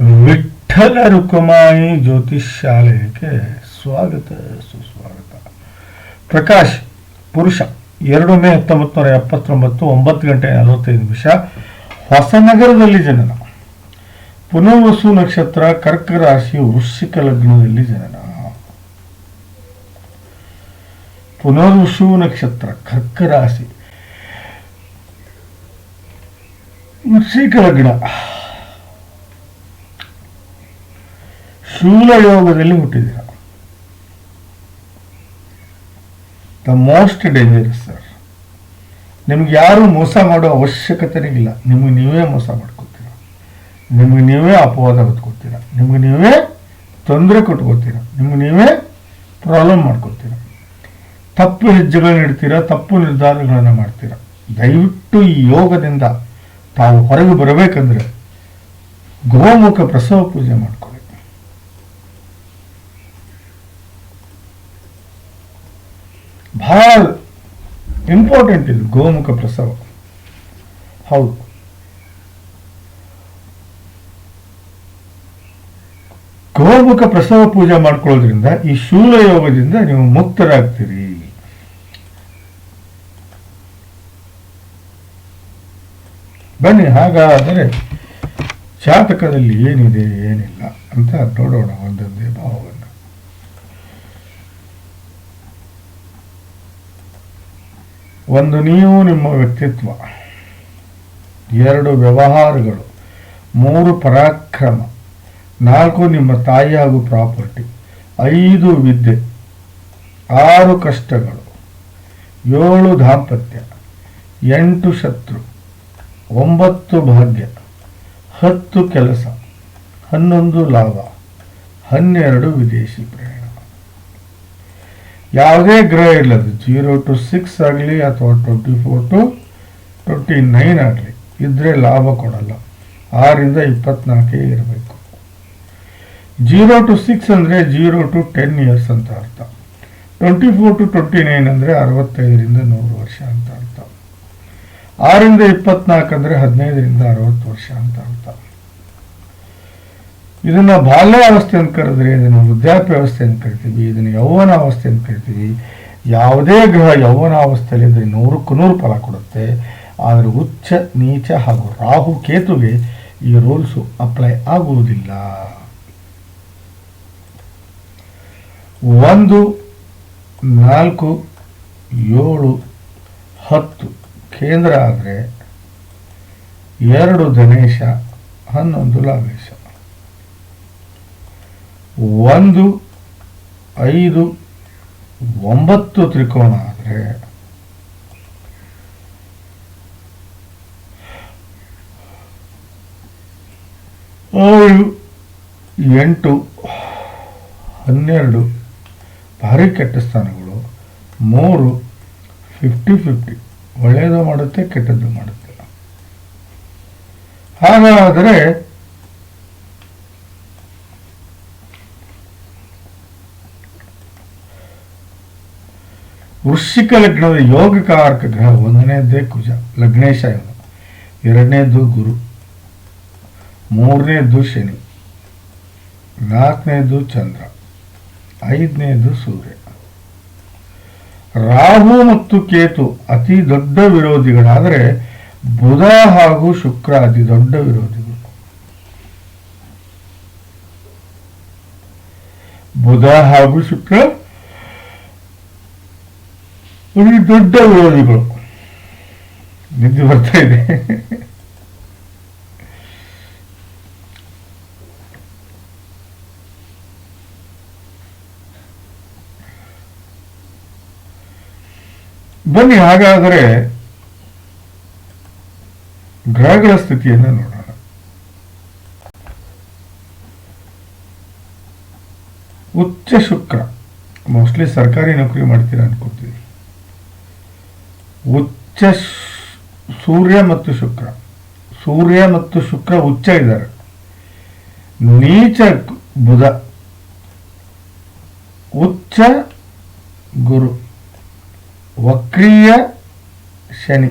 ವಿಠಲ ರುಕುಮಾಯಿ ಜ್ಯೋತಿಷ್ ಶಾಲೆಗೆ ಸ್ವಾಗತ, ಸುಸ್ವಾಗತ. ಪ್ರಕಾಶ್, ಪುರುಷ, ಎರಡು ಮೇ ಹತ್ತೊಂಬತ್ತು ನೂರ ಎಪ್ಪತ್ತೊಂಬತ್ತು, ಒಂಬತ್ತು ಗಂಟೆ ನಲವತ್ತೈದು ನಿಮಿಷ. ಹೊಸನಗರದಲ್ಲಿ ಜನನ. ಪುನರ್ವಸು ನಕ್ಷತ್ರ, ಕರ್ಕ ರಾಶಿ, ವೃಶ್ಚಿಕ ಲಗ್ನದಲ್ಲಿ ಜನನ. ಪುನರ್ವಸು ನಕ್ಷತ್ರ, ಕರ್ಕ ರಾಶಿ, ವೃಶ್ಚಿಕ ಲಗ್ನ. ಶೂಲ ಯೋಗದಲ್ಲಿ ಹುಟ್ಟಿದ್ದೀರ ದ ಮೋಸ್ಟ್ ಡೇಂಜರಸ್ ಸರ್ ನಿಮ್ಗೆ ಯಾರು ಮೋಸ ಮಾಡೋ ಅವಶ್ಯಕತೆನೇ ಇಲ್ಲ. ನಿಮಗೆ ನೀವೇ ಮೋಸ ಮಾಡ್ಕೋತೀರ. ನಿಮಗೆ ನೀವೇ ಅಪವಾದ ಹೊತ್ಕೋತೀರ. ನಿಮಗೆ ನೀವೇ ತೊಂದರೆ ಕೊಟ್ಕೋತೀರ. ನಿಮಗೆ ನೀವೇ ಪ್ರಾಬ್ಲಮ್ ಮಾಡ್ಕೋತೀರ. ತಪ್ಪು ಹೆಜ್ಜೆಗಳನ್ನ ಇಡ್ತೀರ, ತಪ್ಪು ನಿರ್ಧಾರಗಳನ್ನು ಮಾಡ್ತೀರ. ದಯವಿಟ್ಟು ಈ ಯೋಗದಿಂದ ತಾವು ಹೊರಗೆ ಬರಬೇಕಂದ್ರೆ ಗೋಮುಖ ಪ್ರಸವ ಪೂಜೆ ಮಾಡ್ಕೊಳ್ಳಿ ಬಹಳ ಇಂಪಾರ್ಟೆಂಟ್ ಇದು, ಗೋಮುಖ ಪ್ರಸವ. ಹೌದು. ಗೋಮುಖ ಪ್ರಸವ ಪೂಜೆ ಮಾಡ್ಕೊಳ್ಳೋದ್ರಿಂದ ಈ ಶೂಲ ಯೋಗದಿಂದ ನೀವು ಮುಕ್ತರಾಗ್ತೀರಿ. ಬನ್ನಿ, ಹಾಗಾದರೆ ಜಾತಕದಲ್ಲಿ ಏನಿದೆ, ಏನಿಲ್ಲ ಅಂತ ನೋಡೋಣ ಒಂದೊಂದೇ ಭಾವವನ್ನು ಒಂದು ನೀವು ನಿಮ್ಮ ವ್ಯಕ್ತಿತ್ವ, ಎರಡು ವ್ಯವಹಾರಗಳು, ಮೂರು ಪರಾಕ್ರಮ, ನಾಲ್ಕು ನಿಮ್ಮ ತಾಯಿ ಹಾಗೂ ಪ್ರಾಪರ್ಟಿ, ಐದು ವಿದ್ಯೆ, ಆರು ಕಷ್ಟಗಳು, ಏಳು ದಾಂಪತ್ಯ, ಎಂಟು ಶತ್ರು, ಒಂಬತ್ತು ಭಾಗ್ಯ, ಹತ್ತು ಕೆಲಸ, ಹನ್ನೊಂದು ಲಾಭ, ಹನ್ನೆರಡು ವಿದೇಶಿ ಪ್ರಯಾಣ ಯಾವುದೇ ಗ್ರಹ ಇಲ್ಲದು ಜೀರೋ ಟು ಸಿಕ್ಸ್ ಆಗಲಿ ಅಥವಾ twenty four to twenty nine ಆಗಲಿ, ಇದ್ರೆ ಲಾಭ ಕೊಡಲ್ಲ. ಆರಿಂದ ಇಪ್ಪತ್ನಾಲ್ಕೇ ಇರಬೇಕು. ಜೀರೋ ಟು ಸಿಕ್ಸ್ ಅಂದರೆ ಜೀರೋ ಟು ಟೆನ್ ಇಯರ್ಸ್ ಅಂತ ಅರ್ಥ. Twenty four to twenty nine ಅಂದರೆ ಅರವತ್ತೈದರಿಂದ ನೂರು ವರ್ಷ ಅಂತ ಅರ್ಥ. ಆರಿಂದ ಇಪ್ಪತ್ನಾಲ್ಕು ಅಂದರೆ ಹದಿನೈದರಿಂದ ಅರವತ್ತು ವರ್ಷ ಅಂತ ಅರ್ಥ. ಇದನ್ನ ಬಾಲ್ಯಾವಸ್ಥೆ ಅಂತ ಕರೆದ್ರೆ, ಇದನ್ನು ವೃದ್ಧಾಪ್ಯಾವಸ್ಥೆ ಅಂತ ಕರಿತೀವಿ, ಇದನ್ನು ಯೌವನ ಅವಸ್ಥೆ ಅಂತ ಕರಿತೀವಿ. ಯಾವುದೇ ಗ್ರಹ ಯೌವನಾವಸ್ಥೆಯಲ್ಲಿ ಇದ್ರೆ ನೂರಕ್ಕೂ ನೂರು ಫಲ ಕೊಡುತ್ತೆ. ಆದರೆ ಉಚ್ಚ, ನೀಚ ಹಾಗೂ ರಾಹು ಕೇತುಗೆ ಈ ರೂಲ್ಸು ಅಪ್ಲೈ ಆಗುವುದಿಲ್ಲ. ಒಂದು, ನಾಲ್ಕು, ಏಳು, ಹತ್ತು ಕೇಂದ್ರ ಆದರೆ ಎರಡು ಧನೇಶ, ಹನ್ನೊಂದು ಲಾಭೇಶ. ಒಂದು, ಐದು, ಒಂಬತ್ತು ತ್ರಿಕೋನ ಆದರೆ ಏಳು, ಎಂಟು, ಹನ್ನೆರಡು, ಭಾರಿ ಕೆಟ್ಟ ಸ್ಥಾನಗಳು. ಮೂರು ಫಿಫ್ಟಿ ಫಿಫ್ಟಿ ಒಳ್ಳೆಯದು ಮಾಡುತ್ತೆ, ಕೆಟ್ಟದ್ದು ಮಾಡುತ್ತೆ. ಹಾಗಾದರೆ ವೃಶ್ಚಿಕ ಲಗ್ನದ ಯೋಗಕಾರಕ ಗ್ರಹ ಒಂದನೇದ್ದೇ ಕುಜ, ಲಗ್ನೇಶ ಇವನು ಎರಡನೇದು ಗುರು ಮೂರನೇದು ಶನಿ ನಾಲ್ಕನೇದು ಚಂದ್ರ ಐದನೇದು ಸೂರ್ಯ. ರಾಹು ಮತ್ತು ಕೇತು ಅತಿ ದೊಡ್ಡ ವಿರೋಧಿಗಳಾದರೆ ಬುಧ ಹಾಗೂ ಶುಕ್ರ ಅತಿ ದೊಡ್ಡ ವಿರೋಧಿಗಳು. ಬುಧ ಹಾಗೂ ಶುಕ್ರ ಅತಿ ದೊಡ್ಡ ವಿರೋಧಿಗಳು ನಿದ್ದೆ ಬರ್ತಾ ಇದೆ. ಬನ್ನಿ, ಹಾಗಾದರೆ ಗ್ರಹಗಳ ಸ್ಥಿತಿಯನ್ನು ನೋಡೋಣ. ಉಚ್ಚ ಶುಕ್ರ. ಮೋಸ್ಟ್ಲಿ ಸರ್ಕಾರಿ ನೌಕರಿ ಮಾಡ್ತೀರಾ ಅನ್ಕೋತೀವಿ ಉಚ್ಚ ಸೂರ್ಯ ಮತ್ತು ಶುಕ್ರ. ಸೂರ್ಯ ಮತ್ತು ಶುಕ್ರ ಉಚ್ಚ ಇದ್ದಾರೆ. ನೀಚ ಬುಧ. ಉಚ್ಚ ಗುರು. ವಕ್ರೀಯ ಶನಿ.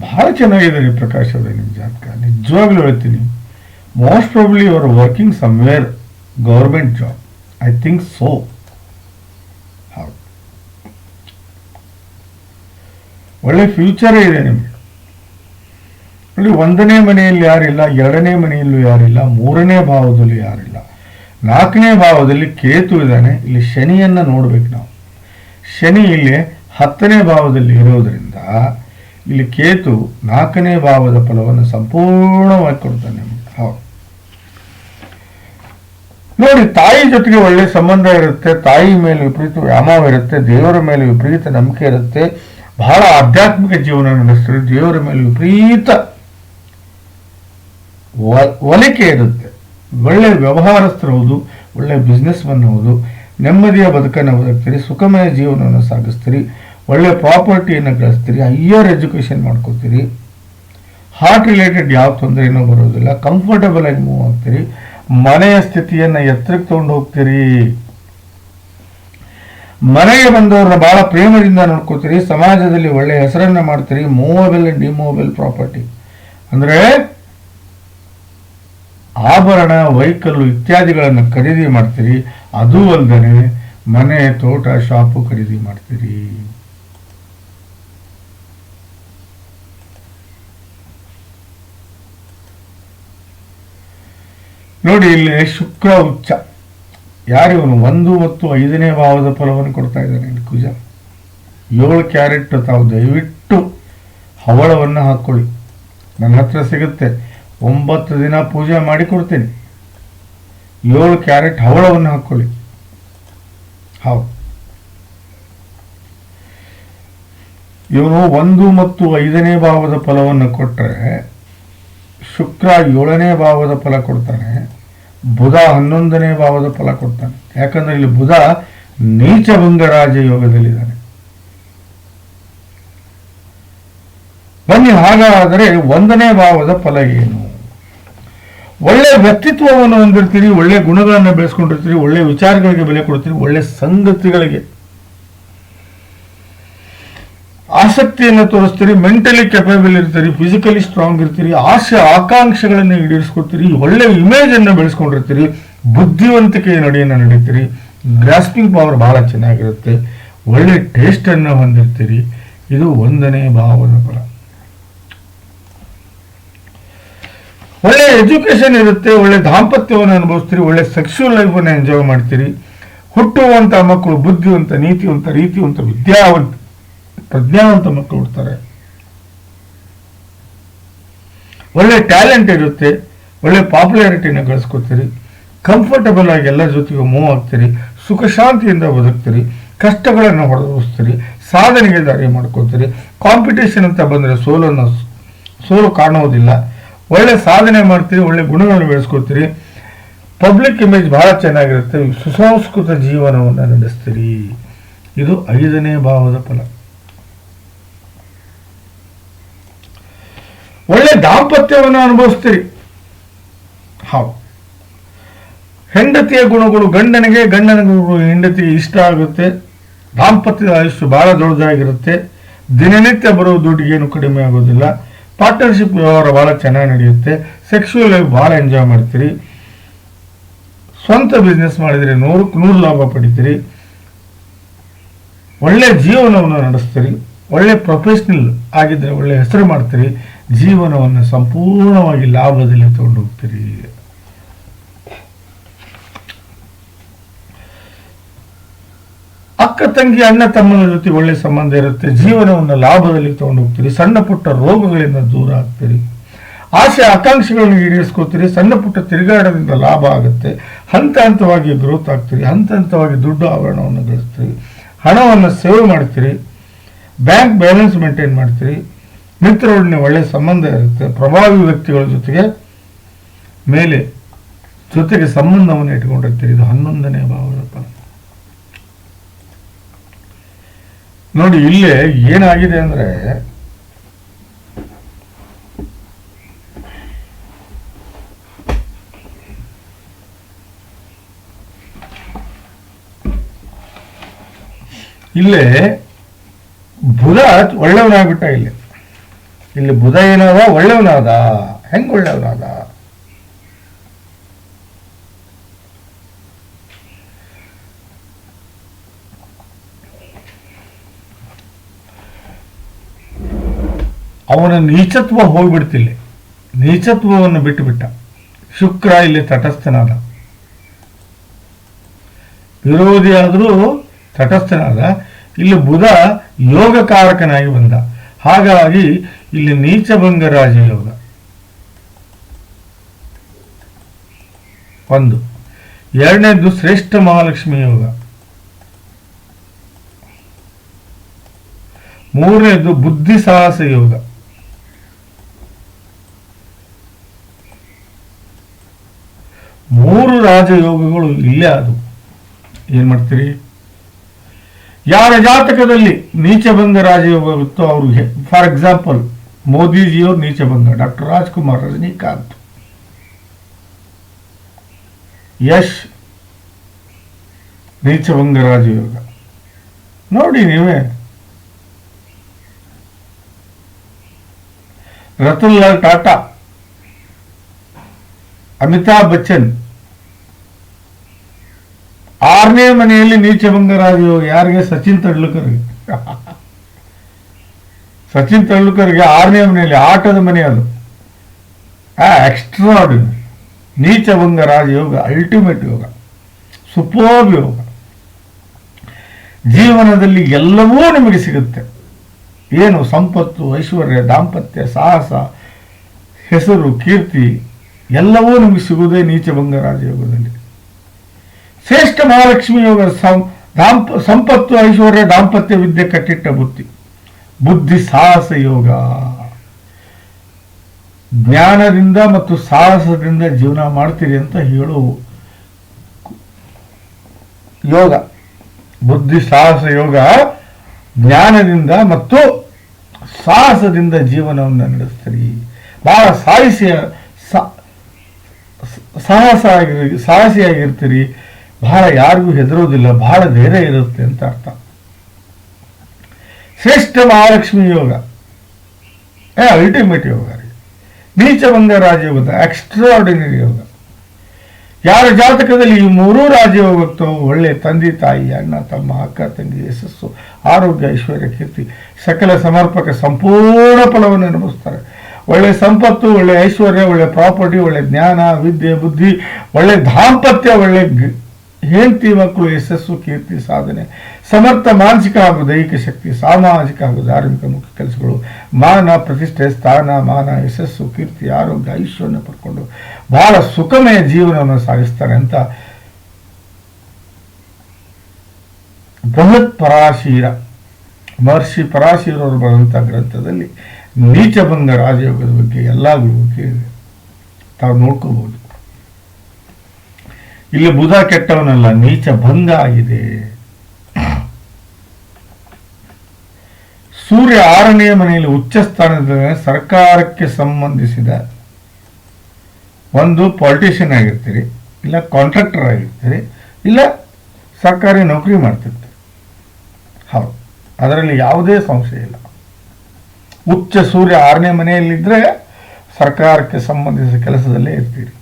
ಬಹಳ ಚೆನ್ನಾಗಿದೆ ರೀ ಪ್ರಕಾಶ್ ಅವರೇ ನಿಮ್ಮ ಜಾತಕ. ನಿಜವಾಗ್ಲೂ ಹೇಳ್ತೀನಿ. Most probably your working somewhere government job I think so ಹೌದು ಒಳ್ಳೆ ಫ್ಯೂಚರೇ ಇದೆ ನಿಮಗೆ. ನೋಡಿ ಒಂದನೇ ಮನೆಯಲ್ಲಿ ಯಾರಿಲ್ಲ, ಎರಡನೇ ಮನೆಯಲ್ಲೂ ಯಾರಿಲ್ಲ, ಮೂರನೇ ಭಾವದಲ್ಲೂ ಯಾರಿಲ್ಲ. ನಾಲ್ಕನೇ ಭಾವದಲ್ಲಿ ಕೇತು ಇದ್ದಾನೆ, ಇಲ್ಲಿ ಶನಿಯನ್ನು ನೋಡ್ಬೇಕು ನಾವು. ಶನಿ ಇಲ್ಲಿ ಹತ್ತನೇ ಭಾವದಲ್ಲಿ ಇರೋದ್ರಿಂದ ಇಲ್ಲಿ ಕೇತು ನಾಲ್ಕನೇ ಭಾವದ ಫಲವನ್ನು ಸಂಪೂರ್ಣವಾಗಿ ಕೊಡ್ತಾನೆ ನೋಡಿ, ತಾಯಿ ಜೊತೆಗೆ ಒಳ್ಳೆ ಸಂಬಂಧ ಇರುತ್ತೆ, ತಾಯಿ ಮೇಲೆ ವಿಪರೀತ ವ್ಯಾಮೋಹ ಇರುತ್ತೆ, ದೇವರ ಮೇಲೆ ವಿಪರೀತ ನಂಬಿಕೆ ಇರುತ್ತೆ ಬಹಳ ಆಧ್ಯಾತ್ಮಿಕ ಜೀವನ ನಡೆಸಿದ್ರೆ ದೇವರ ಮೇಲೆ ವಿಪರೀತ ಒಲಿಕೆ ಇರುತ್ತೆ. ಒಳ್ಳೆ ವ್ಯವಹಾರಸ್ಥರವುದು ಒಳ್ಳೆ ಬಿಸ್ನೆಸ್ ಹೌದು, ನೆಮ್ಮದಿಯ ಬದುಕನ್ನು ಬದುಕ್ತೀರಿ, ಸುಖಮಯ ಜೀವನವನ್ನು ಸಾಗಿಸ್ತೀರಿ, ಒಳ್ಳೆ ಪ್ರಾಪರ್ಟಿಯನ್ನು ಗಳಿಸ್ತೀರಿ ಹೈಯರ್ ಎಜುಕೇಷನ್ ಮಾಡ್ಕೋತೀರಿ. ಹಾರ್ಟ್ ರಿಲೇಟೆಡ್ ಯಾವ ತೊಂದರೆನೂ ಬರೋದಿಲ್ಲ ಕಂಫರ್ಟಬಲ್ ಆಗಿ ಮೂವ್ ಆಗ್ತೀರಿ. ಮನೆಯ ಸ್ಥಿತಿಯನ್ನು ಎತ್ತರಕ್ಕೆ ತೊಗೊಂಡು ಹೋಗ್ತೀರಿ. ಮನೆಗೆ ಬಂದವ್ರನ್ನ ಬಹಳ ಪ್ರೇಮದಿಂದ ನೋಡ್ಕೋತೀರಿ, ಸಮಾಜದಲ್ಲಿ ಒಳ್ಳೆಯ ಹೆಸರನ್ನ ಮಾಡ್ತೀರಿ ಮೂವಬಲ್ ಅಂಡ್ ಡಿಮೂವಬಲ್ ಪ್ರಾಪರ್ಟಿ ಅಂದ್ರೆ ಆಭರಣ, ವೈಕಲ್ಲು ಇತ್ಯಾದಿಗಳನ್ನು ಖರೀದಿ ಮಾಡ್ತೀರಿ, ಅದು ಅಲ್ಲದೆ ಮನೆ, ತೋಟ, ಶಾಪು ಖರೀದಿ ಮಾಡ್ತೀರಿ. ನೋಡಿ, ಇಲ್ಲಿ ಶುಕ್ರ ಉಚ್ಚ. ಯಾರಿವನು ಒಂದು ಮತ್ತು ಐದನೇ ಭಾವದ ಫಲವನ್ನು ಕೊಡ್ತಾ ಇದ್ದಾನೆ ಕುಜ. ಏಳು ಕ್ಯಾರೆಟ್ ತಾವು ದಯವಿಟ್ಟು ಹವಳವನ್ನು ಹಾಕ್ಕೊಳ್ಳಿ ನನ್ನ ಹತ್ರ ಸಿಗುತ್ತೆ. ಒಂಬತ್ತು ದಿನ ಪೂಜೆ ಮಾಡಿ ಕೊಡ್ತೀನಿ ಏಳು ಕ್ಯಾರೆಟ್ ಹವಳವನ್ನು ಹಾಕ್ಕೊಳ್ಳಿ ಹೌದು ಇವನು ಒಂದು ಮತ್ತು ಐದನೇ ಭಾವದ ಫಲವನ್ನು ಕೊಟ್ಟರೆ ಶುಕ್ರ ಏಳನೇ ಭಾವದ ಫಲ ಕೊಡ್ತಾನೆ. ಬುಧ ಹನ್ನೊಂದನೇ ಭಾವದ ಫಲ ಕೊಡ್ತಾನೆ. ಯಾಕಂದ್ರೆ ಇಲ್ಲಿ ಬುಧ ನೀಚ ಭಂಗರಾಜ ಯೋಗದಲ್ಲಿದ್ದಾನೆ. ಬನ್ನಿ, ಹಾಗಾದರೆ ಒಂದನೇ ಭಾವದ ಫಲ ಏನು? ಒಳ್ಳೆ ವ್ಯಕ್ತಿತ್ವವನ್ನು ಹೊಂದಿರ್ತೀರಿ, ಒಳ್ಳೆ ಗುಣಗಳನ್ನು ಬೆಳೆಸ್ಕೊಂಡಿರ್ತೀರಿ, ಒಳ್ಳೆ ವಿಚಾರಗಳಿಗೆ ಬೆಲೆ ಕೊಡ್ತೀರಿ, ಒಳ್ಳೆ ಸಂಗತಿಗಳಿಗೆ. ಆಸಕ್ತಿಯನ್ನು ತೋರಿಸ್ತೀರಿ ಮೆಂಟಲಿ ಕೆಪಬಲ್ ಇರ್ತೀರಿ ಫಿಸಿಕಲಿ ಸ್ಟ್ರಾಂಗ್ ಇರ್ತೀರಿ, ಆಸೆ, ಆಕಾಂಕ್ಷೆಗಳನ್ನು ಈಡೇರಿಸ್ಕೊಡ್ತೀರಿ ಒಳ್ಳೆ ಇಮೇಜ್ ಅನ್ನು ಬೆಳೆಸ್ಕೊಂಡಿರ್ತೀರಿ, ಬುದ್ಧಿವಂತಿಕೆಯ ನಡೆಯನ್ನು ನಡೀತೀರಿ ಗ್ರಾಸ್ಪಿಂಗ್ ಪವರ್ ಬಹಳ ಚೆನ್ನಾಗಿರುತ್ತೆ, ಒಳ್ಳೆ ಟೇಸ್ಟ್ ಅನ್ನು ಹೊಂದಿರ್ತೀರಿ, ಇದು ಒಂದನೇ ಭಾವದ ಫಲ. ಒಳ್ಳೆ ಎಜುಕೇಶನ್ ಇರುತ್ತೆ, ಒಳ್ಳೆ ದಾಂಪತ್ಯವನ್ನು ಅನುಭವಿಸ್ತೀರಿ, ಒಳ್ಳೆ ಸೆಕ್ಸುವಲ್ ಲೈಫನ್ನು ಎಂಜಾಯ್ ಮಾಡ್ತೀರಿ ಹುಟ್ಟುವಂಥ ಮಕ್ಕಳು ಬುದ್ಧಿವಂತ, ನೀತಿವಂತ, ರೀತಿವಂತ, ವಿದ್ಯಾವಂತ ಪ್ರಜ್ಞಾವಂತ ಮಕ್ಕಳು ಹುಡ್ತಾರೆ. ಒಳ್ಳೆ ಟ್ಯಾಲೆಂಟ್ ಇರುತ್ತೆ, ಒಳ್ಳೆ ಪಾಪ್ಯುಲಾರಿಟಿನ ಗಳಿಸ್ಕೊತೀರಿ, ಕಂಫರ್ಟಬಲ್ ಆಗಿ ಎಲ್ಲ ಜೊತೆಗೂ ಮೂವ್ ಆಗ್ತೀರಿ, ಸುಖ ಶಾಂತಿಯಿಂದ ಬದುಕ್ತೀರಿ, ಕಷ್ಟಗಳನ್ನು ಹೊಡೆದೋಸ್ತೀರಿ ಸಾಧನೆಗೆ ದಾರಿ ಮಾಡ್ಕೋತೀರಿ ಕಾಂಪಿಟೇಷನ್ ಅಂತ ಬಂದರೆ ಸೋಲನ್ನು ಸೋಲು ಕಾಣುವುದಿಲ್ಲ. ಒಳ್ಳೆ ಸಾಧನೆ ಮಾಡ್ತೀರಿ, ಒಳ್ಳೆ ಗುಣಗಳನ್ನು ಬೆಳೆಸ್ಕೊತೀರಿ. ಪಬ್ಲಿಕ್ ಇಮೇಜ್ ಬಹಳ ಚೆನ್ನಾಗಿರುತ್ತೆ. ಸುಸಂಸ್ಕೃತ ಜೀವನವನ್ನು ನಡೆಸ್ತೀರಿ. ಇದು ಐದನೇ ಭಾವದ ಫಲ ಒಳ್ಳೆ ದಾಂಪತ್ಯವನ್ನು ಅನುಭವಿಸ್ತೀರಿ. ಹೌದು. ಹೆಂಡತಿಯ ಗುಣಗಳು ಗಂಡನಿಗೆ ಗಂಡನ ಗುಣಗಳು ಹೆಂಡತಿ ಇಷ್ಟ ಆಗುತ್ತೆ. ದಾಂಪತ್ಯದ ಆಯುಷ್ಯ ಬಹಳ ದೊಡ್ಡದಾಗಿರುತ್ತೆ. ದಿನನಿತ್ಯ ಬರೋ ದುಡ್ಡಿಗೇನು ಕಡಿಮೆ ಆಗೋದಿಲ್ಲ. ಪಾರ್ಟ್ನರ್ಶಿಪ್ ವ್ಯವಹಾರ ಬಹಳ ಚೆನ್ನಾಗಿ ನಡೆಯುತ್ತೆ. ಸೆಕ್ಸುವಲ್ ಲೈಫ್ ಬಹಳ ಎಂಜಾಯ್ ಮಾಡ್ತೀರಿ. ಸ್ವಂತ ಬಿಸ್ನೆಸ್ ಮಾಡಿದರೆ ನೂರಕ್ಕೆ ನೂರು ಲಾಭ ಪಡಿತೀರಿ. ಒಳ್ಳೆ ಜೀವನವನ್ನು ನಡೆಸ್ತೀರಿ. ಒಳ್ಳೆ ಪ್ರೊಫೆಷ್ನಲ್ ಆಗಿದ್ದರೆ ಒಳ್ಳೆ ಹೆಸರು ಮಾಡ್ತೀರಿ. ಜೀವನವನ್ನು ಸಂಪೂರ್ಣವಾಗಿ ಲಾಭದಲ್ಲಿ ತಗೊಂಡು ಹೋಗ್ತೀರಿ ಅಕ್ಕ ತಂಗಿ, ಅಣ್ಣ ತಮ್ಮನ ಜೊತೆ ಒಳ್ಳೆ ಸಂಬಂಧ ಇರುತ್ತೆ, ಜೀವನವನ್ನು ಲಾಭದಲ್ಲಿ ತಗೊಂಡು ಹೋಗ್ತೀರಿ ಸಣ್ಣ ಪುಟ್ಟ ರೋಗಗಳಿಂದ ದೂರ ಆಗ್ತೀರಿ. ಆಸೆ, ಆಕಾಂಕ್ಷೆಗಳನ್ನು ಈಡೇರಿಸ್ಕೋತೀರಿ, ಸಣ್ಣ ಪುಟ್ಟ ತಿರುಗಾಡೋದ್ರಿಂದ ಲಾಭ ಆಗುತ್ತೆ, ಹಂತ ಹಂತವಾಗಿ ಗ್ರೋತ್ ಆಗ್ತೀರಿ, ಹಂತ ಹಂತವಾಗಿ ದುಡ್ಡು ಆವರಣವನ್ನು ಗಳಿಸ್ತೀರಿ, ಹಣವನ್ನು ಸೇವ್ ಮಾಡ್ತೀರಿ ಬ್ಯಾಂಕ್ ಬ್ಯಾಲೆನ್ಸ್ ಮೇಂಟೈನ್ ಮಾಡ್ತೀರಿ ಮಿತ್ರರೊಡನೆ ಒಳ್ಳೆ ಸಂಬಂಧ ಇರುತ್ತೆ. ಪ್ರಭಾವಿ ವ್ಯಕ್ತಿಗಳ ಜೊತೆಗೆ ಮೇಲೆ ಜೊತೆಗೆ ಸಂಬಂಧವನ್ನು ಇಟ್ಕೊಂಡಿರ್ತೀರಿ ಇದು ಹನ್ನೊಂದನೇ ಫಲ ನೋಡಿ, ಇಲ್ಲೇ ಏನಾಗಿದೆ ಅಂದ್ರೆ ಇಲ್ಲೇ ಬುಧ ಒಳ್ಳೆಯವನಾಗ್ಬಿಟ್ಟ ಇಲ್ಲಿ. ಇಲ್ಲಿ ಬುಧ ಏನದ? ಒಳ್ಳೆಯವನಾದ. ಹೆಂಗ್ ಒಳ್ಳೆಯವನಾದ ಅವನ ನೀಚತ್ವ ಹೋಗ್ಬಿಡ್ತಿಲ್ಲ. ನೀಚತ್ವವನ್ನು ಬಿಟ್ಟುಬಿಟ್ಟ. ಶುಕ್ರ ಇಲ್ಲಿ ತಟಸ್ಥನಾದ. ವಿರೋಧಿ ಆದರೂ ತಟಸ್ಥನಾದ. ಇಲ್ಲಿ ಬುಧ ಯೋಗಕಾರಕನಾಗಿ ಬಂದ. ಹಾಗಾಗಿ ಇಲ್ಲಿ ನೀಚಭಂಗ ರಾಜಯೋಗ. ಒಂದು. ಎರಡನೇದು ಶ್ರೇಷ್ಠ ಮಹಾಲಕ್ಷ್ಮಿ ಯೋಗ. ಮೂರನೇದು ಬುದ್ಧಿ ಸಾಹಸ ಯೋಗ. ಮೂರು ರಾಜಯೋಗಗಳು ಇಲ್ಲೇ ಅದು. ಏನ್ ಮಾಡ್ತೀರಿ? ಯಾರ ಜಾತಕದಲ್ಲಿ ನೀಚಭಂಗ ರಾಜಯೋಗ ಇರುತ್ತೋ ಅವರು ಫಾರ್ ಎಕ್ಸಾಂಪಲ್ ಮೋದಿಜಿಯವರು ಬಂದ ಡಾಕ್ಟರ್ ರಾಜ್ಕುಮಾರ್, ರಜನಿಕಾಂತ್. ಯಶ್ ನೀಚಭಂಗ ರಾಜಯೋಗ. ನೋಡಿ ನೀವೇ. ರತನ್ ಲಾಲ್ ಟಾಟಾ, ಅಮಿತಾಬ್ ಬಚ್ಚನ್. ಆರನೇ ಮನೆಯಲ್ಲಿ ನೀಚಭಂಗ ರಾಜಯೋಗ, ಯಾರಿಗೆ? ಸಚಿನ್ ತೆಂಡೂಲ್ಕರ್ಗೆ. ಸಚಿನ್ ತೆಂಡೂಲ್ಕರ್ಗೆ ಆರನೇ ಮನೆಯಲ್ಲಿ ಆಟದ ಮನೆ ಅದು. ಎಕ್ಸ್ಟ್ರಾರ್ಡಿನರಿ ನೀಚಭಂಗ ರಾಜಯೋಗ ಅಲ್ಟಿಮೇಟ್ ಯೋಗ ಸುಪೋಬ್ ಯೋಗ. ಜೀವನದಲ್ಲಿ ಎಲ್ಲವೂ ನಿಮಗೆ ಸಿಗುತ್ತೆ. ಏನು ಸಂಪತ್ತು, ಐಶ್ವರ್ಯ, ದಾಂಪತ್ಯ, ಸಾಹಸ, ಹೆಸರು, ಕೀರ್ತಿ, ಎಲ್ಲವೂ ನಿಮಗೆ ಸಿಗುವುದೇ ನೀಚಭಂಗ ರಾಜಯೋಗದಲ್ಲಿ. ಶ್ರೇಷ್ಠ ಮಹಾಲಕ್ಷ್ಮಿ ಯೋಗ ಸಂಪತ್ತು, ಐಶ್ವರ್ಯ, ದಾಂಪತ್ಯ, ವಿದ್ಯೆ ಕಟ್ಟಿಟ್ಟ ಬುದ್ಧಿ ಬುದ್ಧಿ ಸಾಹಸ ಯೋಗ ಜ್ಞಾನದಿಂದ ಮತ್ತು ಸಾಹಸದಿಂದ ಜೀವನ ಮಾಡ್ತೀರಿ ಅಂತ ಹೇಳು. ಯೋಗ. ಬುದ್ಧಿ ಸಾಹಸ ಯೋಗ ಜ್ಞಾನದಿಂದ ಮತ್ತು ಸಾಹಸದಿಂದ ಜೀವನವನ್ನು ನಡೆಸ್ತೀರಿ. ಬಹಳ ಸಾಹಸಿಯ ಸಾಹಸ ಆಗಿರಿ, ಸಾಹಸಿಯಾಗಿರ್ತೀರಿ. ಬಹಳ ಯಾರಿಗೂ ಹೆದರೋದಿಲ್ಲ, ಬಹಳ ಧೈರ್ಯ ಇರುತ್ತೆ ಅಂತ ಅರ್ಥ. ಶ್ರೇಷ್ಠ ಮಹಾಲಕ್ಷ್ಮಿ ಯೋಗ. ಏ ಅಲ್ಟಿಮೇಟ್ ಯೋಗ ರೀ. ನೀಚಭಂಗ ರಾಜಯೋಗದ ಎಕ್ಸ್ಟ್ರಾರ್ಡಿನರಿ ಯೋಗ. ಯಾರ ಜಾತಕದಲ್ಲಿ ಈ ಮೂರೂ ರಾಜಯೋಗಕ್ಕೂ ಒಳ್ಳೆ ತಂದೆ, ತಾಯಿ, ಅಣ್ಣ, ತಮ್ಮ, ಅಕ್ಕ, ತಂಗಿ, ಯಶಸ್ಸು, ಆರೋಗ್ಯ, ಐಶ್ವರ್ಯ, ಕೀರ್ತಿ, ಸಕಲ ಸಮರ್ಪಕ ಸಂಪೂರ್ಣ ಫಲವನ್ನು ಅನುಭವಿಸ್ತಾರೆ. ಒಳ್ಳೆ ಸಂಪತ್ತು, ಒಳ್ಳೆ ಐಶ್ವರ್ಯ, ಒಳ್ಳೆ ಪ್ರಾಪರ್ಟಿ, ಒಳ್ಳೆ ಜ್ಞಾನ, ವಿದ್ಯೆ, ಬುದ್ಧಿ, ಒಳ್ಳೆ ದಾಂಪತ್ಯ, ಒಳ್ಳೆ ಹೆಂಡತಿ ಮಕ್ಕಳು ಯಶಸ್ಸು, ಕೀರ್ತಿ, ಸಾಧನೆ ಸಮರ್ಥ ಮಾನಸಿಕ ಹಾಗೂ ದೈಹಿಕ ಶಕ್ತಿ, ಸಾಮಾಜಿಕ ಹಾಗೂ ಧಾರ್ಮಿಕ ಮುಖ್ಯ ಕೆಲಸಗಳು, ಮಾನ ಪ್ರತಿಷ್ಠೆ, ಸ್ಥಾನ, ಮಾನ, ಯಶಸ್ಸು, ಕೀರ್ತಿ, ಆರೋಗ್ಯ, ಐಶ್ವರ್ಯ ಪಡ್ಕೊಂಡು ಬಹಳ ಸುಖಮಯ ಜೀವನವನ್ನು ಸಾಗಿಸ್ತಾರೆ ಅಂತ ಬೃಹತ್ ಪರಾಶೀರ, ಮಹರ್ಷಿ ಪರಾಶೀರವರು ಬರೆದಂಥ ಗ್ರಂಥದಲ್ಲಿ ನೀಚಭಂಗ ರಾಜಯೋಗದ ಬಗ್ಗೆ ಎಲ್ಲ ಬಗ್ಗೆ ತಾವು ನೋಡ್ಕೋಬಹುದು. ಇಲ್ಲಿ ಬುಧ ಕೆಟ್ಟವನಲ್ಲ, ನೀಚ ಭಂಗ ಆಗಿದೆ. ಸೂರ್ಯ ಆರನೆಯ ಮನೆಯಲ್ಲಿ ಉಚ್ಚ ಸ್ಥಾನದ ಸರ್ಕಾರಕ್ಕೆ ಸಂಬಂಧಿಸಿದ ಒಂದು ಪಾಲಿಟಿಷಿಯನ್ ಆಗಿರ್ತೀರಿ, ಇಲ್ಲ ಕಾಂಟ್ರಾಕ್ಟರ್ ಆಗಿರ್ತೀರಿ, ಇಲ್ಲ ಸರ್ಕಾರಿ ನೌಕರಿ ಮಾಡ್ತಿರ್ತೀರಿ. ಹೌದು, ಅದರಲ್ಲಿ ಯಾವುದೇ ಸಂಶಯ ಇಲ್ಲ. ಉಚ್ಚ ಸೂರ್ಯ ಆರನೇ ಮನೆಯಲ್ಲಿದ್ದರೆ ಸರ್ಕಾರಕ್ಕೆ ಸಂಬಂಧಿಸಿದ ಕೆಲಸದಲ್ಲೇ ಇರ್ತೀರಿ.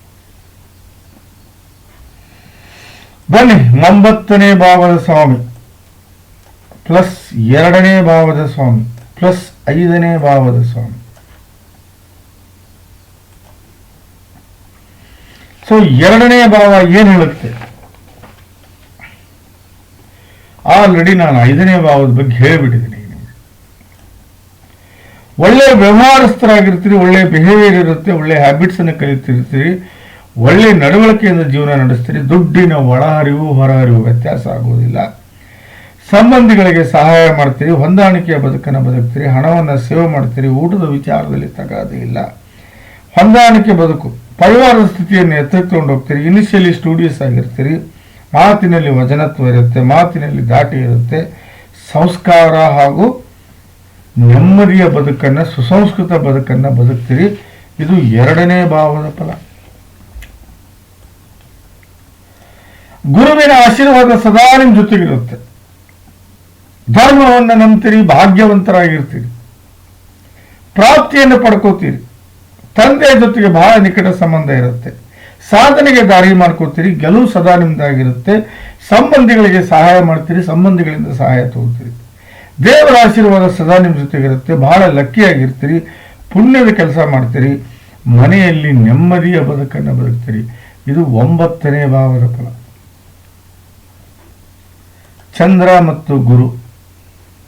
ಬನ್ನಿ, ಒಂಬತ್ತನೇ ಭಾವದ ಸ್ವಾಮಿ. ಪ್ಲಸ್ ಎರಡನೇ ಭಾವದ ಸ್ವಾಮಿ, ಪ್ಲಸ್ ಐದನೇ ಭಾವದ ಸ್ವಾಮಿ. ಸೊ ಎರಡನೇ ಭಾವ ಏನು ಹೇಳುತ್ತೆ? ಆಲ್ರೆಡಿ ನಾನು ಐದನೇ ಭಾವದ ಬಗ್ಗೆ ಹೇಳಿಬಿಟ್ಟಿದ್ದೀನಿ ಒಳ್ಳೆ ವ್ಯವಹಾರಸ್ಥರಾಗಿರ್ತೀರಿ, ಒಳ್ಳೆ ಬಿಹೇವಿಯರ್ ಇರುತ್ತೆ, ಒಳ್ಳೆ ಹ್ಯಾಬಿಟ್ಸ್ ಅನ್ನು ಕಲಿತಿರ್ತೀರಿ, ಒಳ್ಳೆ ನಡವಳಿಕೆಯಿಂದ ಜೀವನ ನಡೆಸ್ತೀರಿ, ದುಡ್ಡಿನ ಒಳಹರಿವು ಹೊರಹರಿವು ವ್ಯತ್ಯಾಸ ಆಗುವುದಿಲ್ಲ ಸಂಬಂಧಿಗಳಿಗೆ ಸಹಾಯ ಮಾಡ್ತೀರಿ, ಹೊಂದಾಣಿಕೆಯ ಬದುಕನ್ನು ಬದುಕ್ತೀರಿ, ಹಣವನ್ನು ಸೇವ್ ಮಾಡ್ತೀರಿ, ಊಟದ ವಿಚಾರದಲ್ಲಿ ತಗಾದೆ ಇಲ್ಲ. ಹೊಂದಾಣಿಕೆ ಬದುಕು, ಪರಿವಾರದ ಸ್ಥಿತಿಯನ್ನು ಎತ್ತಿಕೊಂಡು ಹೋಗ್ತೀರಿ ಇನಿಷಿಯಲಿ ಸ್ಟೂಡಿಯಸ್ ಆಗಿರ್ತೀರಿ, ಮಾತಿನಲ್ಲಿ ವಚನತ್ವ ಇರುತ್ತೆ, ಮಾತಿನಲ್ಲಿ ದಾಟಿ ಇರುತ್ತೆ, ಸಂಸ್ಕಾರ ಹಾಗೂ ನೆಮ್ಮದಿಯ ಬದುಕನ್ನು, ಸುಸಂಸ್ಕೃತ ಬದುಕನ್ನು ಬದುಕ್ತೀರಿ. ಇದು ಎರಡನೇ ಭಾವದ ಫಲ. ಗುರುವಿನ ಆಶೀರ್ವಾದ ಸದಾ ನಿಮ್ಮ ಜೊತೆಗಿರುತ್ತೆ. ಧರ್ಮವನ್ನು ನಂಬ್ತೀರಿ ಭಾಗ್ಯವಂತರಾಗಿರ್ತೀರಿ. ಪ್ರಾಪ್ತಿಯನ್ನು ಪಡ್ಕೋತೀರಿ. ತಂದೆಯ ಜೊತೆಗೆ ಬಹಳ ನಿಕಟ ಸಂಬಂಧ ಇರುತ್ತೆ. ಸಾಧನೆಗೆ ದಾರಿ ಮಾಡ್ಕೋತೀರಿ, ಗೆಲುವು ಸದಾ ನಿಮ್ದಾಗಿರುತ್ತೆ. ಸಂಬಂಧಿಗಳಿಗೆ ಸಹಾಯ ಮಾಡ್ತೀರಿ, ಸಂಬಂಧಿಗಳಿಂದ ಸಹಾಯ ತಗೋತೀರಿ. ದೇವರ ಆಶೀರ್ವಾದ ಸದಾ ನಿಮ್ಮ ಜೊತೆಗಿರುತ್ತೆ. ಬಹಳ ಲಕ್ಕಿಯಾಗಿರ್ತೀರಿ. ಪುಣ್ಯದ ಕೆಲಸ ಮಾಡ್ತೀರಿ. ಮನೆಯಲ್ಲಿ ನೆಮ್ಮದಿಯ ಬದುಕನ್ನು ಬದುಕ್ತೀರಿ. ಇದು ಒಂಬತ್ತನೇ ಭಾವದ ಫಲ. ಚಂದ್ರ ಮತ್ತು ಗುರು.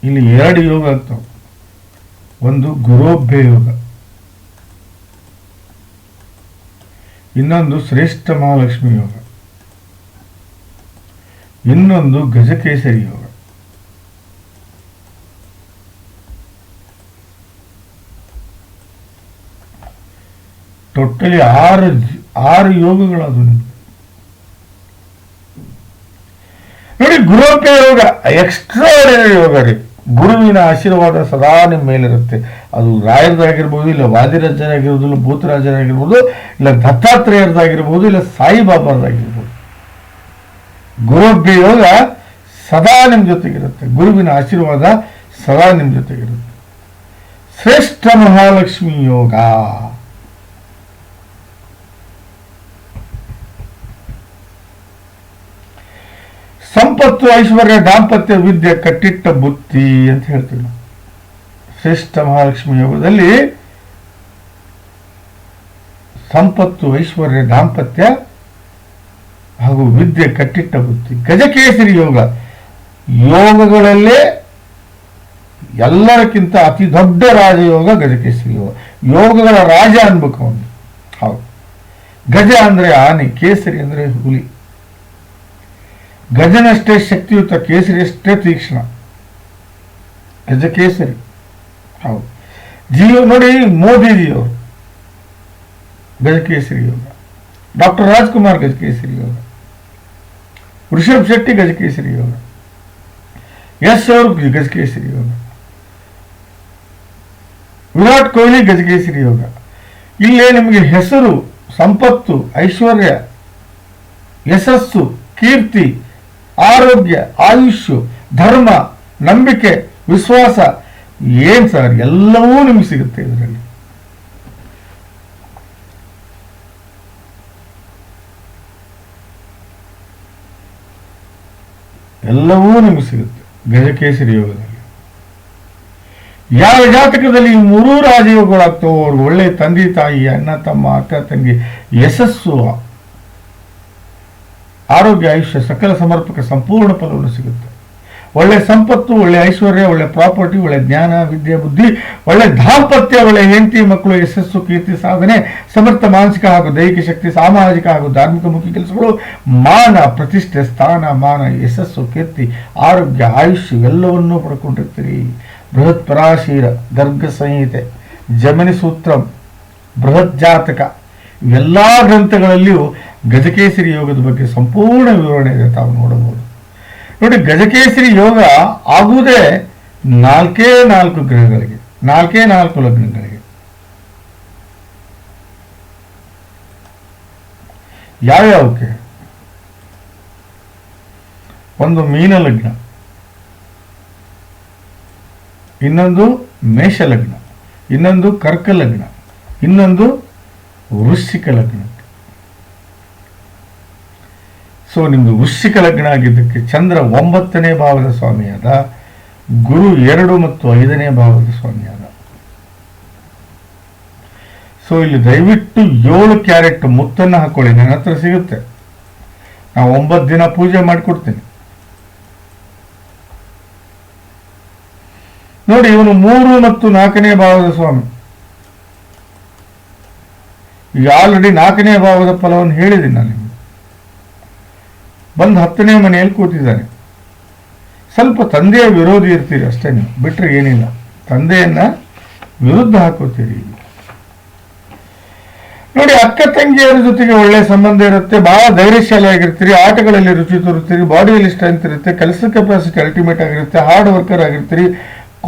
ಇಲ್ಲಿ ಎರಡು ಯೋಗ ಆಗ್ತಾವೆ. ಒಂದು ಗುರೋಭ್ಯ ಯೋಗ. ಇನ್ನೊಂದು ಶ್ರೇಷ್ಠ ಮಹಾಲಕ್ಷ್ಮಿ ಯೋಗ. ಇನ್ನೊಂದು ಗಜಕೇಸರಿ ಯೋಗ. ಟೋಟಲಿ ಆರು ಆರು ಯೋಗಗಳು ಅದು ನೋಡಿ ಗುರುಪೇ ಯೋಗ ಎಕ್ಸ್ಟ್ರಾಡಿನರಿ ಯೋಗ ರೀ. ಗುರುವಿನ ಆಶೀರ್ವಾದ ಸದಾ ನಿಮ್ಮ ಮೇಲಿರುತ್ತೆ. ಅದು ರಾಯರದಾಗಿರ್ಬೋದು, ಇಲ್ಲ ವಾದಿರಾಜನಾಗಿರ್ಬೋದು ಇಲ್ಲ ಭೂತರಾಜನಾಗಿರ್ಬೋದು ಇಲ್ಲ ದತ್ತಾತ್ರೇಯರದಾಗಿರ್ಬೋದು, ಇಲ್ಲ ಸಾಯಿಬಾಬಾರದಾಗಿರ್ಬೋದು ಗುರುಭ್ಯ ಯೋಗ ಸದಾ ನಿಮ್ಮ ಜೊತೆಗಿರುತ್ತೆ. ಗುರುವಿನ ಆಶೀರ್ವಾದ ಸದಾ ನಿಮ್ಮ ಜೊತೆಗಿರುತ್ತೆ. ಶ್ರೇಷ್ಠ ಮಹಾಲಕ್ಷ್ಮಿ ಯೋಗ. ಸಂಪತ್ತು ಐಶ್ವರ್ಯ ದಾಂಪತ್ಯ ವಿದ್ಯೆ ಕಟ್ಟಿಟ್ಟ ಬುತ್ತಿ ಅಂತ ಹೇಳ್ತೀವಿ ನಾವು. ಶ್ರೇಷ್ಠ ಮಹಾಲಕ್ಷ್ಮಿ ಯೋಗದಲ್ಲಿ ಸಂಪತ್ತು, ಐಶ್ವರ್ಯ, ದಾಂಪತ್ಯ ಹಾಗೂ ವಿದ್ಯೆ ಕಟ್ಟಿಟ್ಟ ಬುತ್ತಿ ಗಜಕೇಸರಿ ಯೋಗ. ಯೋಗಗಳಲ್ಲೇ ಎಲ್ಲರಕ್ಕಿಂತ ಅತಿ ದೊಡ್ಡ ರಾಜಯೋಗ ಗಜಕೇಸರಿ ಯೋಗ. ಯೋಗಗಳ ರಾಜ ಅನ್ಬೇಕು ಅವನು ಹೌದು. ಗಜ ಅಂದ್ರೆ ಆನೆ, ಕೇಸರಿ ಅಂದ್ರೆ ಹುಲಿ. ಗಜನಷ್ಟೇ ಶಕ್ತಿಯುತ ಕೇಸರಿ ಅಷ್ಟೇ ತೀಕ್ಷ್ಣ. ಗಜಕೇಸರಿ ಹೌದು. ಜೀವ ನೋಡಿ ಮೋದಿ ಮೋದಿಜಿಯವರು. ಗಜಕೇಸರಿ ಯೋಗ ಡಾಕ್ಟರ್ ರಾಜ್ಕುಮಾರ್ ಗಜಕೇಸರಿ ಯೋಗ ಋಷಭ್ ಶೆಟ್ಟಿ ಗಜಕೇಸರಿ ಯೋಗ ಯಶ್ ಅವರು ಗಜಕೇಸರಿ ಯೋಗ ವಿರಾಟ್ ಕೊಹ್ಲಿ ಗಜಕೇಸರಿ ಯೋಗ ಇಲ್ಲೇ ನಿಮಗೆ ಹೆಸರು, ಸಂಪತ್ತು, ಐಶ್ವರ್ಯ, ಯಶಸ್ಸು, ಕೀರ್ತಿ ಆರೋಗ್ಯ, ಆಯುಷ್ಯ, ಧರ್ಮ, ನಂಬಿಕೆ, ವಿಶ್ವಾಸ, ಏನ್ ಸರ್ ಎಲ್ಲವೂ ನಿಮ್ಗೆ ಸಿಗುತ್ತೆ ಇದರಲ್ಲಿ. ಎಲ್ಲವೂ ನಿಮ್ಗೆ ಸಿಗುತ್ತೆ ಗಜಕೇಸರಿ ಯೋಗದಲ್ಲಿ. ಯಾವ ಜಾತಕದಲ್ಲಿ ಈ ಮೂರೂ ರಾಜಯೋಗಗಳಾಗ್ತವೋ, ಅವ್ರಿಗೆ ಒಳ್ಳೆ ತಂದೆ ತಾಯಿ, ಅಣ್ಣ, ತಮ್ಮ, ಅಕ್ಕ, ತಂಗಿ, ಯಶಸ್ಸು ಆರೋಗ್ಯ ಆಯುಷ್ಯ ಸಕಲ ಸಮರ್ಪಕ ಸಂಪೂರ್ಣ ಫಲವನ್ನು ಸಿಗುತ್ತೆ. ಒಳ್ಳೆ ಸಂಪತ್ತು, ಒಳ್ಳೆ ಐಶ್ವರ್ಯ, ಒಳ್ಳೆ ಪ್ರಾಪರ್ಟಿ, ಒಳ್ಳೆ ಜ್ಞಾನ, ವಿದ್ಯೆ, ಬುದ್ಧಿ, ಒಳ್ಳೆ ದಾಂಪತ್ಯ, ಒಳ್ಳೆ ಹೆಂಡತಿ, ಮಕ್ಕಳು, ಯಶಸ್ಸು, ಕೀರ್ತಿ, ಸಾಧನೆ, ಸಮರ್ಥ, ಮಾನಸಿಕ ಹಾಗೂ ದೈಹಿಕ ಶಕ್ತಿ, ಸಾಮಾಜಿಕ ಹಾಗೂ ಧಾರ್ಮಿಕ ಮುಖ್ಯ ಕೆಲಸಗಳು, ಮಾನ, ಪ್ರತಿಷ್ಠೆ, ಸ್ಥಾನ, ಮಾನ, ಯಶಸ್ಸು, ಕೀರ್ತಿ, ಆರೋಗ್ಯ, ಆಯುಷ್ಯ ಎಲ್ಲವನ್ನೂ ಪಡ್ಕೊಂಡಿರ್ತೀರಿ. ಬೃಹತ್ ಪರಾಶೀರ ಗರ್ಗ ಸಂಹಿತೆ, ಜಮನಿ ಸೂತ್ರಂ, ಬೃಹತ್ ಜಾತಕ. ಇವೆಲ್ಲ ಗ್ರಂಥಗಳಲ್ಲಿಯೂ ಗಜಕೇಸರಿ ಯೋಗದ ಬಗ್ಗೆ ಸಂಪೂರ್ಣ ವಿವರಣೆ ಇದೆ ತಾವು ನೋಡಬಹುದು. ನೋಡಿ, ಗಜಕೇಸರಿ ಯೋಗ ಆಗುವುದೇ ನಾಲ್ಕೇ ನಾಲ್ಕು ಗ್ರಹಗಳಿಗೆ, ನಾಲ್ಕೇ ನಾಲ್ಕು ಲಗ್ನಗಳಿಗೆ. ಯಾವ್ಯಾವಕ್ಕೆ? ಒಂದು ಮೀನ ಲಗ್ನ, ಇನ್ನೊಂದು ಮೇಷ ಲಗ್ನ, ಇನ್ನೊಂದು ಕರ್ಕ ಲಗ್ನ, ಇನ್ನೊಂದು ವೃಶ್ಚಿಕ ಲಗ್ನ. ಸೊ ನಿಮ್ದು ವೃಶ್ಚಿಕ ಲಗ್ನ ಆಗಿದ್ದಕ್ಕೆ ಚಂದ್ರ ಒಂಬತ್ತನೇ ಭಾವದ ಸ್ವಾಮಿಯಾದ, ಗುರು ಎರಡು ಮತ್ತು ಐದನೇ ಭಾವದ ಸ್ವಾಮಿಯಾದ. ಸೊ ಇಲ್ಲಿ ದಯವಿಟ್ಟು ಏಳು ಕ್ಯಾರೆಟ್ ಮುತ್ತನ್ನು ಹಾಕೊಳ್ಳಿ, ನನ್ನ ಹತ್ರ ಸಿಗುತ್ತೆ. ನಾವು ಒಂಬತ್ತು ದಿನ ಪೂಜೆ ಮಾಡಿಕೊಡ್ತೀನಿ. ನೋಡಿ, ಇವನು ಮೂರು ಮತ್ತು ನಾಲ್ಕನೇ ಭಾವದ ಸ್ವಾಮಿ. ಈಗ ಆಲ್ರೆಡಿ ನಾಲ್ಕನೇ ಭಾವದ ಫಲವನ್ನು ಹೇಳಿದ್ದೀನಿ ನಾನು ನಿಮಗೆ. ಬಂದು ಹತ್ತನೇ ಮನೆಯಲ್ಲಿ ಕೂತಿದ್ದಾನೆ ಸ್ವಲ್ಪ ತಂದೆಯ ವಿರೋಧಿ ಇರ್ತೀರಿ ಅಷ್ಟೇ ನೀವು. ಬಿಟ್ಟರೆ ಏನಿಲ್ಲ. ತಂದೆಯನ್ನ ವಿರುದ್ಧ ಹಾಕೋತೀರಿ ನೋಡಿ, ಅಕ್ಕ ತಂಗಿಯರ ಜೊತೆಗೆ ಒಳ್ಳೆ ಸಂಬಂಧ ಇರುತ್ತೆ. ಬಹಳ ಧೈರ್ಯಶಾಲಿ ಆಗಿರ್ತೀರಿ ಆಟಗಳಲ್ಲಿ ರುಚಿ ತೋರುತ್ತೀರಿ. ಬಾಡಿಯಲ್ಲಿ ಸ್ಟ್ರೆಂತ್ ಇರುತ್ತೆ. ಕೆಲಸ ಕೆಪಾಸಿಟಿ ಅಲ್ಟಿಮೇಟ್ ಆಗಿರುತ್ತೆ. ಹಾರ್ಡ್ ವರ್ಕರ್ ಆಗಿರ್ತೀರಿ.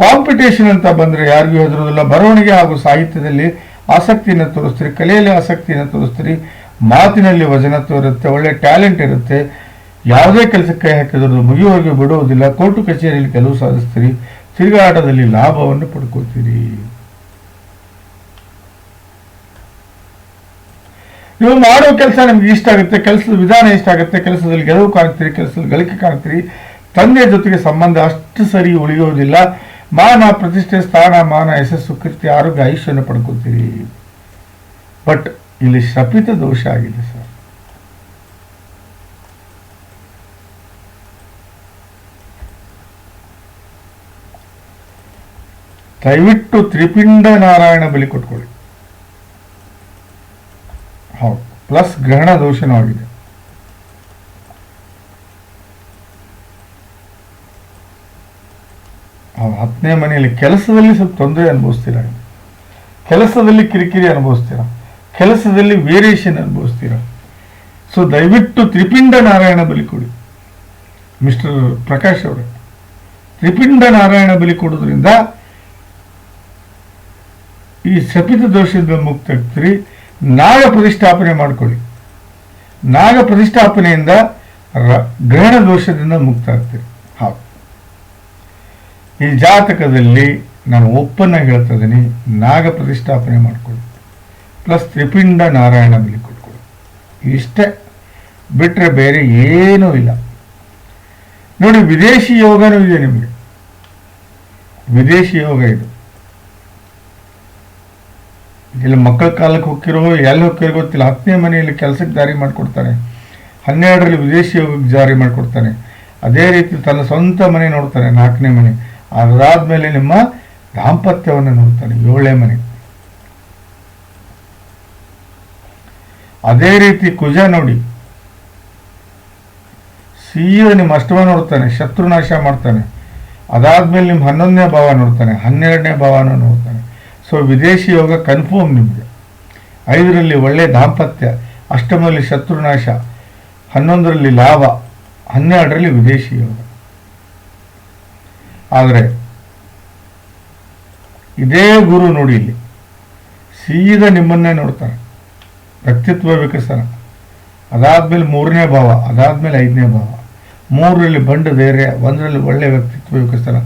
ಕಾಂಪಿಟೇಷನ್ ಅಂತ ಬಂದರೆ ಯಾರಿಗೂ ಹೆದರೋದಿಲ್ಲ ಬರವಣಿಗೆ ಹಾಗೂ ಸಾಹಿತ್ಯದಲ್ಲಿ ಆಸಕ್ತಿಯನ್ನು ತೋರಿಸ್ತೀರಿ, ಕಲೆಯಲ್ಲಿ ಆಸಕ್ತಿಯನ್ನು ತೋರಿಸ್ತೀರಿ, ಮಾತಿನಲ್ಲಿ ವಜನತ್ವ ಇರುತ್ತೆ ಒಳ್ಳೆ ಟ್ಯಾಲೆಂಟ್ ಇರುತ್ತೆ. ಯಾವುದೇ ಕೆಲಸಕ್ಕೆ ಹಾಕಿದ್ರು ಮುಗಿಯೋಗಿ ಬಿಡುವುದಿಲ್ಲ, ಕೋರ್ಟು ಕಚೇರಿಯಲ್ಲಿ ಕೆಲವು ಸಾಧಿಸ್ತೀರಿ ತಿರುಗಾಟದಲ್ಲಿ ಲಾಭವನ್ನು ಪಡ್ಕೋತೀರಿ. ನೀವು ಮಾಡೋ ಕೆಲಸ ನಿಮ್ಗೆ ಇಷ್ಟ ಆಗುತ್ತೆ, ಕೆಲಸದ ವಿಧಾನ ಇಷ್ಟ ಆಗುತ್ತೆ, ಕೆಲಸದಲ್ಲಿ ಗೆಲುವು ಕಾಣ್ತೀರಿ, ಕೆಲಸದಲ್ಲಿ ಗಳಿಕೆ ಕಾಣ್ತೀರಿ. ತಂದೆಯ ಜೊತೆಗೆ ಸಂಬಂಧ ಅಷ್ಟು ಸರಿ ಉಳಿಯೋದಿಲ್ಲ. ಮಾನ ಪ್ರತಿಷ್ಠೆ ಸ್ಥಾನ ಮಾನ ಯಶಸ್ಸು ಕೀರ್ತಿ ಆರೋಗ್ಯ ಆಯುಷ್ಯವನ್ನು ಪಡ್ಕೊತೀರಿ. ಬಟ್ ಇಲ್ಲಿ ಶಪಿತ ದೋಷ ಆಗಿದೆ ಸರ್. ದಯವಿಟ್ಟು ತ್ರಿಪಿಂಡ ನಾರಾಯಣ ಬಲಿ ಕೊಟ್ಕೊಳ್ಳಿ. ಹೌದು, ಪ್ಲಸ್ ಗ್ರಹಣ ದೋಷನೂ ಆಗಿದೆ. ಹತ್ತನೇ ಮನೆಯಲ್ಲಿ ಕೆಲಸದಲ್ಲಿ ಸ್ವಲ್ಪ ತೊಂದರೆ ಅನುಭವಿಸ್ತೀರಾ? ಕೆಲಸದಲ್ಲಿ ಕಿರಿಕಿರಿ ಅನುಭವಿಸ್ತೀರಾ? ಕೆಲಸದಲ್ಲಿ ವೇರಿಯೇಷನ್ ಅನುಭವಿಸ್ತೀರಾ? ಸೊ ದಯವಿಟ್ಟು ತ್ರಿಪಿಂಡ ನಾರಾಯಣ ಬಲಿ ಕೊಡಿ. ಮಿಸ್ಟರ್ ಪ್ರಕಾಶ್ ಅವರು, ತ್ರಿಪಿಂಡ ನಾರಾಯಣ ಬಲಿ ಕೊಡೋದ್ರಿಂದ ಈ ಶಪಿತ ದೋಷದಿಂದ ಮುಕ್ತ ಆಗ್ತೀರಿ. ನಾಗ ಪ್ರತಿಷ್ಠಾಪನೆ ಮಾಡಿಕೊಳ್ಳಿ. ನಾಗ ಪ್ರತಿಷ್ಠಾಪನೆಯಿಂದ ಗ್ರಹಣ ದೋಷದಿಂದ ಮುಕ್ತ ಆಗ್ತೀರಿ. ಈ ಜಾತಕದಲ್ಲಿ ನಾನು ಒಪ್ಪನ್ನ ಹೇಳ್ತಾ ಇದ್ದೀನಿ, ನಾಗ ಪ್ರತಿಷ್ಠಾಪನೆ ಮಾಡ್ಕೊಳ್ಳಿ. ಪ್ಲಸ್ ತ್ರಿಪಿಂಡ ನಾರಾಯಣ ಬಲಿ ಕೊಟ್ಕೊಳ್ಳಿ. ಇಷ್ಟೇ. ಬಿಟ್ಟರೆ ಬೇರೆ ಏನೂ ಇಲ್ಲ. ನೋಡಿ, ವಿದೇಶಿ ಯೋಗನೂ ಇದೆ ನಿಮಗೆ. ವಿದೇಶಿ ಯೋಗ ಇದು. ಇಲ್ಲಿ ಮಕ್ಕಳ ಕಾಲಕ್ಕೆ ಹೋಗಿರೋ ಎಲ್ಲಿ ಹೋಗಿರೋ ಗೊತ್ತಿಲ್ಲ. ಹತ್ತನೇ ಮನೆಯಲ್ಲಿ ಕೆಲಸಕ್ಕೆ ಜಾರಿ ಮಾಡಿಕೊಡ್ತಾನೆ. ಹನ್ನೆರಡರಲ್ಲಿ ವಿದೇಶಿ ಯೋಗಕ್ಕೆ ಜಾರಿ ಮಾಡಿಕೊಡ್ತಾನೆ. ಅದೇ ರೀತಿ ತನ್ನ ಸ್ವಂತ ಮನೆ ನೋಡ್ತಾನೆ, ನಾಲ್ಕನೇ ಮನೆ. ಅದಾದ್ಮೇಲೆ ನಿಮ್ಮ ದಾಂಪತ್ಯವನ್ನು ನೋಡ್ತಾನೆ, ಏಳನೇ ಮನೆ. ಅದೇ ರೀತಿ ಕುಜ ನೋಡಿ. ಸೀದ ನಿಮ್ಮ ಅಷ್ಟಮ ನೋಡ್ತಾನೆ, ಶತ್ರುನಾಶ ಮಾಡ್ತಾನೆ. ಅದಾದ್ಮೇಲೆ ನಿಮ್ಮ ಹನ್ನೊಂದನೇ ಭಾವ ನೋಡ್ತಾನೆ, ಹನ್ನೆರಡನೇ ಭಾವನ ನೋಡ್ತಾನೆ. ಸೊ ವಿದೇಶಿ ಯೋಗ ಕನ್ಫರ್ಮ್ ನಿಮಗೆ. ಐದರಲ್ಲಿ ಒಳ್ಳೆ ದಾಂಪತ್ಯ, ಅಷ್ಟಮದಲ್ಲಿ ಶತ್ರುನಾಶ, ಹನ್ನೊಂದರಲ್ಲಿ ಲಾಭ, ಹನ್ನೆರಡರಲ್ಲಿ ವಿದೇಶಿ ಯೋಗ. ಆದರೆ ಇದೇ ಗುರು ನೋಡಿ ಇಲ್ಲಿ, ಸೀದಾ ನಿಮ್ಮನ್ನೇ ನೋಡ್ತಾರೆ. ವ್ಯಕ್ತಿತ್ವ ವಿಕಸನ ಅದಾದ್ಮೇಲೆ ಮೂರನೇ ಭಾವ, ಅದಾದ್ಮೇಲೆ ಐದನೇ ಭಾವ. ಮೂರರಲ್ಲಿ ಬಂಡ ಧೈರ್ಯ, ಒಂದರಲ್ಲಿ ಒಳ್ಳೆ ವ್ಯಕ್ತಿತ್ವ ವಿಕಸನ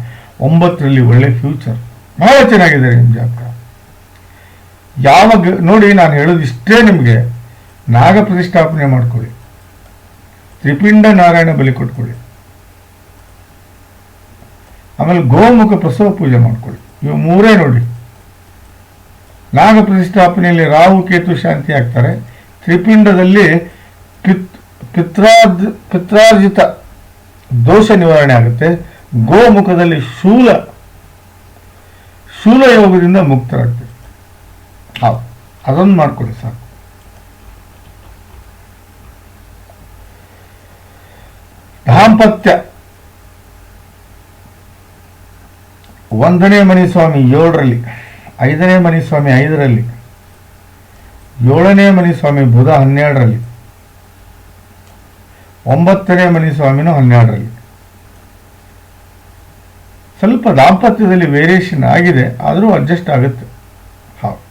ಒಂಬತ್ತರಲ್ಲಿ ಒಳ್ಳೆ ಫ್ಯೂಚರ್ ಬಹಳ ಚೆನ್ನಾಗಿದೆ ನಿಮ್ಮ ಜಾತಕ. ಯಾವಾಗ ನೋಡಿ ನಾನು ಹೇಳೋದು ಇಷ್ಟೇ ನಿಮಗೆ. ನಾಗ ಪ್ರತಿಷ್ಠಾಪನೆ ಮಾಡ್ಕೊಳ್ಳಿ. ತ್ರಿಪಿಂಡ ನಾರಾಯಣ ಬಲಿ ಕೊಟ್ಕೊಳ್ಳಿ. ಆಮೇಲೆ ಗೋಮುಖ ಪ್ರಸವ ಪೂಜೆ ಮಾಡ್ಕೊಳ್ಳಿ. ಇವು ಮೂರೇ ನೋಡಿ. ನಾಗ ಪ್ರತಿಷ್ಠಾಪನೆಯಲ್ಲಿ ರಾಹು, ಕೇತು ಶಾಂತಿ ಆಗ್ತಾರೆ. ತ್ರಿಪಿಂಡದಲ್ಲಿ ಪಿತ್ ಪಿತ್ರಾರ್ಜ ಪಿತ್ರಾರ್ಜಿತ ದೋಷ ನಿವಾರಣೆ ಆಗುತ್ತೆ. ಗೋಮುಖದಲ್ಲಿ ಶೂಲ ಶೂಲ ಯೋಗದಿಂದ ಮುಕ್ತರಾಗ್ತೀವಿ. ಹೌದು ಅದೊಂದು ಮಾಡ್ಕೊಳ್ಳಿ ಸಾಕು. ದಾಂಪತ್ಯ. ಒಂದನೇ ಮನಿ ಸ್ವಾಮಿ ಏಳರಲ್ಲಿ, ಐದನೇ ಮನಿ ಸ್ವಾಮಿ ಐದರಲ್ಲಿ, ಏಳನೇ ಮನಿ ಸ್ವಾಮಿ ಬುಧ ಹನ್ನೆರಡರಲ್ಲಿ, ಒಂಬತ್ತನೇ ಮನಿ ಸ್ವಾಮಿನೂ ಹನ್ನೆರಡರಲ್ಲಿ. ಸ್ವಲ್ಪ ದಾಂಪತ್ಯದಲ್ಲಿ ವೇರಿಯೇಷನ್ ಆಗಿದೆ, ಆದರೂ ಅಡ್ಜಸ್ಟ್ ಆಗುತ್ತೆ. ಹೌದು.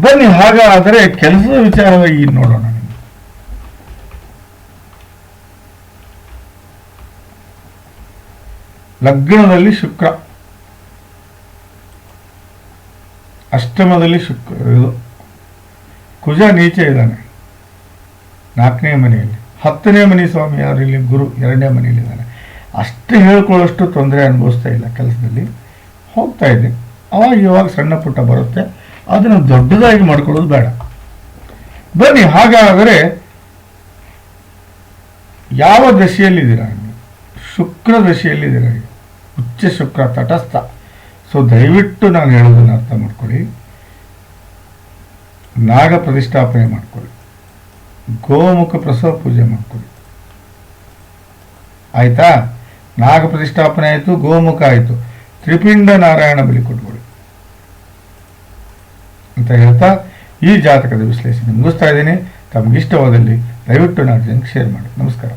ಬನ್ನಿ, ಹಾಗಾದರೆ ಕೆಲಸದ ವಿಚಾರವಾಗಿ ನೋಡೋಣ ನಿಮ್ಗೆ. ಲಗ್ನದಲ್ಲಿ ಶುಕ್ರ. ಅಷ್ಟಮದಲ್ಲಿ ಶುಕ್ರ. ಇದು ಕುಜ ನೀಚೆ ಇದ್ದಾನೆ. ನಾಲ್ಕನೇ ಮನೆಯಲ್ಲಿ. ಹತ್ತನೇ ಮನೆ ಸ್ವಾಮಿ ಯಾರು ಇಲ್ಲಿ? ಗುರು ಎರಡನೇ ಮನೆಯಲ್ಲಿದ್ದಾನೆ ಅಷ್ಟು ಹೇಳ್ಕೊಳ್ಳೋಷ್ಟು ತೊಂದರೆ ಅನುಭವಿಸ್ತಾ ಇಲ್ಲ ಕೆಲಸದಲ್ಲಿ. ಹೋಗ್ತಾ ಇದೆ ಅವಾಗ ಇವಾಗ ಸಣ್ಣ ಪುಟ್ಟ ಬರುತ್ತೆ. ಅದನ್ನು ದೊಡ್ಡದಾಗಿ ಮಾಡ್ಕೊಳ್ಳೋದು ಬೇಡ. ಬನ್ನಿ, ಹಾಗಾದರೆ ಯಾವ ದಶೆಯಲ್ಲಿದ್ದೀರಾ ನೀವು? ಶುಕ್ರ ದಶೆಯಲ್ಲಿದ್ದೀರಾ ಈಗ ಉಚ್ಚ ಶುಕ್ರ ತಟಸ್ಥ. ಸೊ ದಯವಿಟ್ಟು ನಾನು ಹೇಳೋದನ್ನು ಅರ್ಥ ಮಾಡ್ಕೊಳ್ಳಿ. ನಾಗ ಪ್ರತಿಷ್ಠಾಪನೆ ಮಾಡ್ಕೊಳ್ಳಿ. ಗೋಮುಖ ಪ್ರಸವ ಪೂಜೆ ಮಾಡ್ಕೊಳ್ಳಿ. ಆಯ್ತಾ? ನಾಗ ಪ್ರತಿಷ್ಠಾಪನೆ ಆಯಿತು, ಗೋಮುಖ ಆಯಿತು. ತ್ರಿಪಿಂಡ ನಾರಾಯಣ ಬಲಿ ಕೊಟ್ಕೊಳ್ಳಿ ಅಂತ ಹೇಳ್ತಾ ಈ ಜಾತಕದ ವಿಶ್ಲೇಷಣೆ ಮುಗಿಸ್ತಾ ಇದ್ದೀನಿ. ತಮಗಿಷ್ಟವಾದಲ್ಲಿ ದಯವಿಟ್ಟು ನಾನು ಜನಕ್ಕೆ ಶೇರ್ ಮಾಡಿ. ನಮಸ್ಕಾರ.